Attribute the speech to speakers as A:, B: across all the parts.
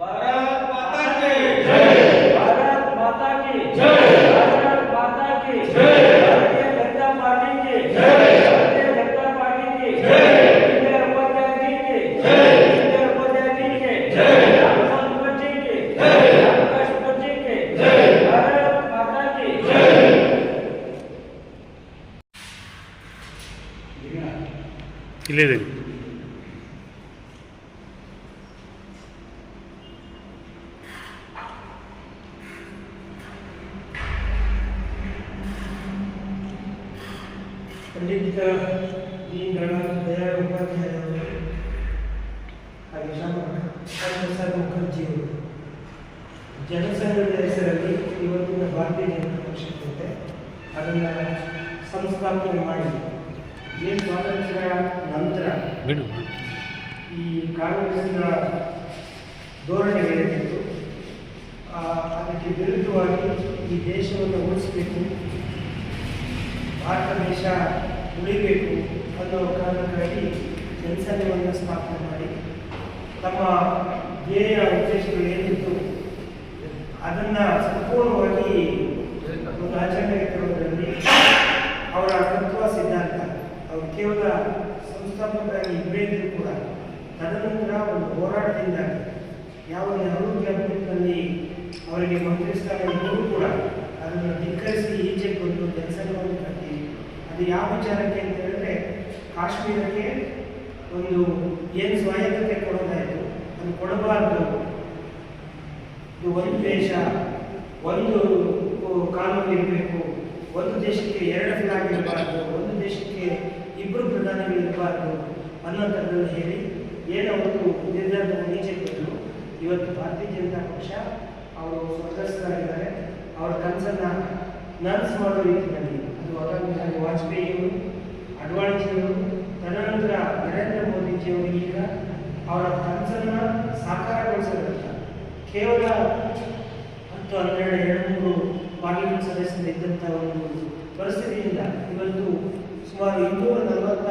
A: भारत माता की जय भारत माता की जय भारत माता की जय भारतीय जनता पार्टी की जय भारतीय जनता पार्टी की जय विजय उपाध्याय जी की जय विजय उपाध्याय जी की जय रामचंद्र जी की जय आकाश जी की जय भारत माता की जय
B: क्लियर है
C: ಪಂಡಿತ ದೀನ್ ದಯಾಳ್ ಉಪಾಧ್ಯಾಯ ಅವರು ಹಾಗೆ ಶ್ಯಾಮಪ್ರಸಾದ್ ಮುಖರ್ಜಿಯವರು ಜನಸಂಘದ ಹೆಸರಲ್ಲಿ ಇವತ್ತಿನ ಭಾರತೀಯ ಜನತಾ ಪಕ್ಷಕ್ಕೆ ಅದನ್ನು ಸಂಸ್ಥಾಪನೆ ಮಾಡಿ. ಏನು ಸ್ವಾತಂತ್ರ್ಯ ನಂತರ ಈ ಕಾಂಗ್ರೆಸ್ನ ಧೋರಣೆಗಳೇನಿತ್ತು ಅದಕ್ಕೆ ವಿರುದ್ಧವಾಗಿ ಈ ದೇಶವನ್ನು ಉಳಿಸಬೇಕು. ಭಾರತ ದೇಶ ಉಳಿಬೇಕು ಅನ್ನೋ ಕಾರಣಕ್ಕಾಗಿ ಜನಸಂಘವನ್ನು ಸ್ಥಾಪನೆ ಮಾಡಿ. ತಮ್ಮ ಧ್ಯೇಯ ಉದ್ದೇಶಗಳು ಏನಿತ್ತು, ಅದನ್ನು ಸಂಪೂರ್ಣವಾಗಿ ಒಂದು ಅವರ ತತ್ವ ಸಿದ್ಧಾಂತ. ಅವರು ಕೇವಲ ಸಂಸ್ಥಾಪಕರಾಗಿ ಇಬ್ಬರೇ ಕೂಡ ತದನಂತರ ಒಂದು ಹೋರಾಟದಿಂದ ಯಾವ ನೆಹರು ಕ್ಯಾಬಿನೆಟ್ನಲ್ಲಿ ಅವರಿಗೆ ಮಂತ್ರಿ ಸ್ಥಾನ ಇದ್ದರೂ ಕೂಡ ಅದನ್ನು ಧಿಕ್ಕರಿಸಿ ಈಚೆಗೆ ಬಂದು ಜನಸಂಘವನ್ನು ಅದು ಯಾವ ವಿಚಾರಕ್ಕೆ ಅಂತ ಹೇಳಿದ್ರೆ, ಕಾಶ್ಮೀರಕ್ಕೆ ಒಂದು ಏನು ಸ್ವಾಯತ್ತತೆ ಕೊಡೋದಾಯಿತು ಅದು ಕೊಡಬಾರ್ದು. ಇದು ಒಂದು ದೇಶ, ಒಂದು ಕಾನೂನು ಇರಬೇಕು. ಒಂದು ದೇಶಕ್ಕೆ ಎರಡು ಫ್ಲಾಗ್ ಇರಬಾರ್ದು, ಒಂದು ದೇಶಕ್ಕೆ ಇಬ್ಬರು ಪ್ರಧಾನಿಗಳು ಇರಬಾರ್ದು ಅನ್ನೋಂಥದ್ದನ್ನು ಹೇಳಿ ಏನೋ ಒಂದು ನಿರ್ಧಾರವನ್ನು ನೀಚೆ ಬಂದರು ಇವತ್ತು ಭಾರತೀಯ ಜನತಾ ಪಕ್ಷ ಅವರು ಸ್ವತಂತ್ರರಾಗಿದ್ದಾರೆ. ಅವರ ಕನಸನ್ನು ನನ್ಸ್ ಮಾಡೋ ರೀತಿಯಲ್ಲಿ ಅದು ಅಟಲ್ ಬಿಹಾರಿ ವಾಜಪೇಯಿಯವರು ಈಗ ಅವರ ಕನಸನ್ನು ಸಾಕಾರಗೊಳಿಸೋದಲ್ಲ ಕೇವಲ ಹತ್ತು, ಹನ್ನೆರಡು ಎರಡು ಪಾರ್ಲಿಮೆಂಟ್ ಸದಸ್ಯರು ಇದ್ದಂಥ ಒಂದು ಪರಿಸ್ಥಿತಿಯಿಂದ ಇವತ್ತು ಸುಮಾರು ಇನ್ನೂರ ನಲವತ್ತ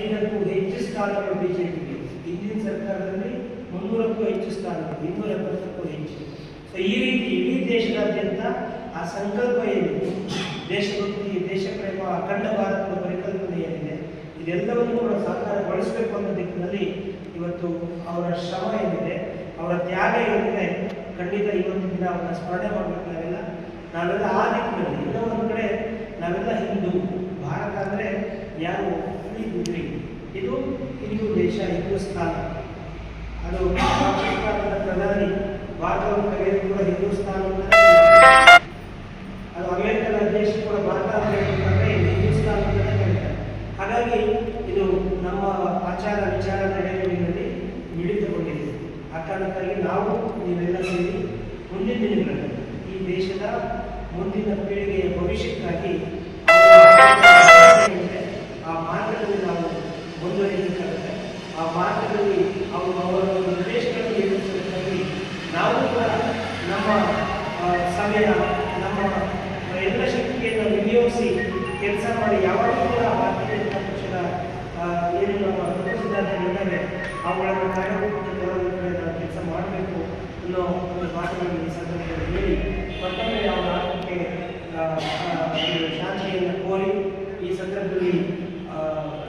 C: ಐದಕ್ಕೂ ಹೆಚ್ಚು ಸ್ಥಾನಗಳು ಬಿಜೆಪಿಗೆ. ಹಿಂದಿನ ಸರ್ಕಾರದಲ್ಲಿ ಮುನ್ನೂರಕ್ಕೂ ಹೆಚ್ಚು ಸ್ಥಾನಗಳು, ಇನ್ನೂರ ಎಪ್ಪತ್ತಕ್ಕೂ ಹೆಚ್ಚು. ಸೊ ಈ ರೀತಿ ಇಡೀ ದೇಶದಾದ್ಯಂತ ಆ ಸಂಕಲ್ಪ ಏನಿದೆ? ದೇಶಭಕ್ತಿ ದೇಶ ಪ್ರೇಮ ಅಖಂಡ ಭಾರತದ ಪರಿಕಲ್ಪನೆ ಏನಿದೆ? ಇದೆಲ್ಲವನ್ನು ಕೂಡ ಸಾಕಾರಗೊಳಿಸಬೇಕು ಅನ್ನೋ ದಿಕ್ಕಿನಲ್ಲಿ ಇವತ್ತು ಅವರ ಶ್ರಮ ಏನಿದೆ, ಅವರ ತ್ಯಾಗ ಏನಿದೆ, ಖಂಡಿತ ಇವತ್ತಿನ ದಿನ ಅವರನ್ನ ಸ್ಮರಣೆ ಮಾಡಬೇಕು ನಾವೆಲ್ಲ. ನಾವೆಲ್ಲ ಆ ದಿಕ್ಕಿನಲ್ಲಿ ಇನ್ನೂ ಒಂದು ಕಡೆ ನಾವೆಲ್ಲ ಹಿಂದೂ, ಭಾರತ ಅಂದರೆ ಯಾರು? ಗುಡ್ರಿ ಇದು ಹಿಂದೂ ದೇಶ, ಹಿಂದೂಸ್ತಾನ. ಅದು ಪ್ರಧಾನಿ, ಭಾರತವನ್ನು ಕರೆಯೋದು ಕೂಡ ಹಿಂದೂಸ್ತಾನ ಅಂತ ಅದು ಅಮೆರಿಕದ ದೇಶ ಕೂಡ ಭಾರತ ಅಂತ ಹೇಳ್ಬೇಕಂದ್ರೆ ಇದು ಹಿಂದೂಸ್ತಾನ ಅಂತಲೇ ಕರೀತಾರೆ ಹಾಗಾಗಿ ಇದು ನಮ್ಮ ಆಚಾರ ವಿಚಾರ ನಡೆಯುವಲ್ಲಿ ಮಿಳಿತಗೊಂಡಿದೆ ಆ ಕಾರಣಕ್ಕಾಗಿ ನಾವು ನೀವೆಲ್ಲ ಸೇರಿ ಮುಂದಿನ ದಿನಗಳಲ್ಲಿ ಈ ದೇಶದ ಮುಂದಿನ ಪೀಳಿಗೆಯ ಭವಿಷ್ಯಕ್ಕಾಗಿ ಆ ಮಾರ್ಗದಲ್ಲಿ ನಾವು ಮುಂದುವರಿಯಬೇಕಾಗುತ್ತೆ ಆ ಮಾರ್ಗದಲ್ಲಿ ಅವರು ಅವರ ನಿರ್ದೇಶನಗಳನ್ನು ನಾವು ಕೂಡ ನಮ್ಮ ಸಮಯ ನಮ್ಮ ಎಲ್ಲ ಶಕ್ತಿಯನ್ನು ವಿನಿಯೋಗಿಸಿ ಕೆಲಸ ಮಾಡಿ ಯಾವಾಗಲೂ ಕೂಡ ಭಾರತೀಯ ಜನತಾ ಪಕ್ಷದ ಆ, ಏನು ನಮ್ಮ ತತ್ವ ಸಿದ್ಧಾಂತಗಳಿದ್ದಾವೆ ಅವುಗಳನ್ನು ಕೆಲಸ ಮಾಡಬೇಕು ಒಂದು ಮಾತುಗಳನ್ನು ಈ ಸಂದರ್ಭದಲ್ಲಿ ಹೇಳಿ, ಮತ್ತೊಮ್ಮೆ ಕೋರಿ ಈ ಸಂದರ್ಭದಲ್ಲಿ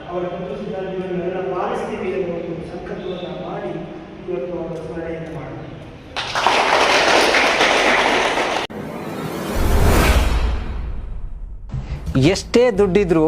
C: ಅವರ ಪಾಲಿಸ್ತೀವಿ ಮಾಡಿ ಇವತ್ತು ಅವರ ಸ್ಮರಣೆಯನ್ನು
D: ಎಷ್ಟೇ ದುಡ್ಡಿದ್ರೂ